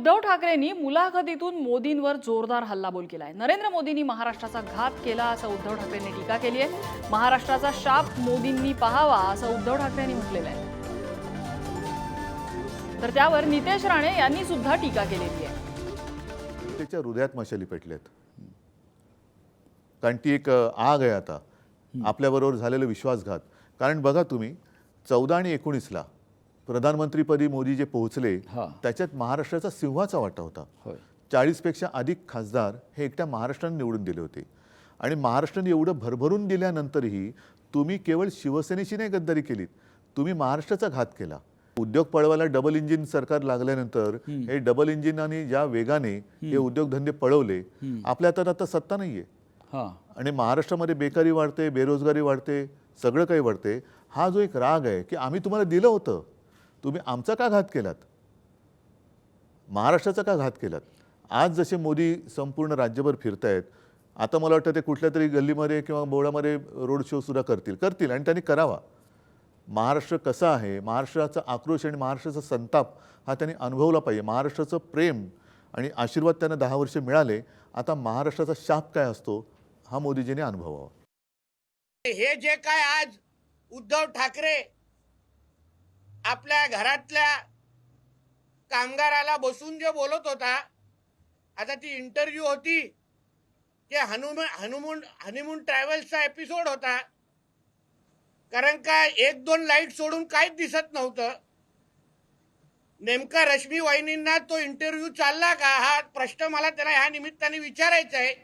उद्धव ठाकरेंनी मुलाखतीतून मोदींवर जोरदार हल्लाबोल केलाय. नरेंद्र मोदींनी महाराष्ट्राचा घात केला असं उद्धव ठाकरेंनी टीका केली आहे. महाराष्ट्राचा शाप मोदींनी पाहावा असं उद्धव ठाकरेंनी म्हटलेलं आहे. तर त्यावर नितेश राणे यांनी सुद्धा टीका केलेली आहे. त्याच्या हृदयात मशाली पेटल्यात कारण ती एक आग आहे आता. आपल्याबरोबर झालेलं विश्वासघात. कारण बघा तुम्ही चौदा आणि एकोणीसला प्रधानमंत्रीपदी मोदी जे पोहोचले. त्याच्यात महाराष्ट्राचा सिंहाचा वाटा होता. चाळीसपेक्षा अधिक खासदार हे एकट्या महाराष्ट्राने निवडून दिले होते. आणि महाराष्ट्राने एवढं भरभरून दिल्यानंतरही तुम्ही केवळ शिवसेनेशी नाही गद्दारी केलीत तुम्ही महाराष्ट्राचा घात केला. उद्योग पळवायला डबल इंजिन सरकार लागल्यानंतर हे डबल इंजिनाने ज्या वेगाने हे उद्योगधंदे पळवले आपल्या हातात आता सत्ता नाहीये. हां. आणि महाराष्ट्रामध्ये बेकारी वाढते बेरोजगारी वाढते सगळं काही वाढते हा जो एक राग आहे की आम्ही तुम्हाला दिलं होतं तुम्ही आमचा का घात केलात? महाराष्ट्राचा का घात केलात? आज जसे मोदी संपूर्ण राज्यभर फिरतायत आता मला वाटतं ते कुठल्या तरी गल्लीमध्ये किंवा बोळामध्ये रोड शोसुद्धा करतील. करतील आणि त्यांनी करावा. महाराष्ट्र कसा आहे? महाराष्ट्राचा आक्रोश आणि महाराष्ट्राचा संताप हा त्यांनी अनुभवला पाहिजे. महाराष्ट्राचं प्रेम आणि आशीर्वाद त्यांना दहा वर्ष मिळाले आता महाराष्ट्राचा शाप काय असतो हा मोदीजींनी अनुभवावा. हे जे काय आज उद्धव ठाकरे आपल्या घरातल्या कामगाराला बसून जे बोलत होता आता ती इंटरव्ह्यू होती ते हनुमान हनुमून हनीमून ट्रॅव्हल्सचा एपिसोड होता. कारण का एक दोन लाइट सोडून काहीच दिसत नव्हतं. नेमका रश्मी वाहिनींना तो इंटरव्ह्यू चालला का? हा प्रश्न मला त्याला ह्या निमित्ताने विचारायचा आहे.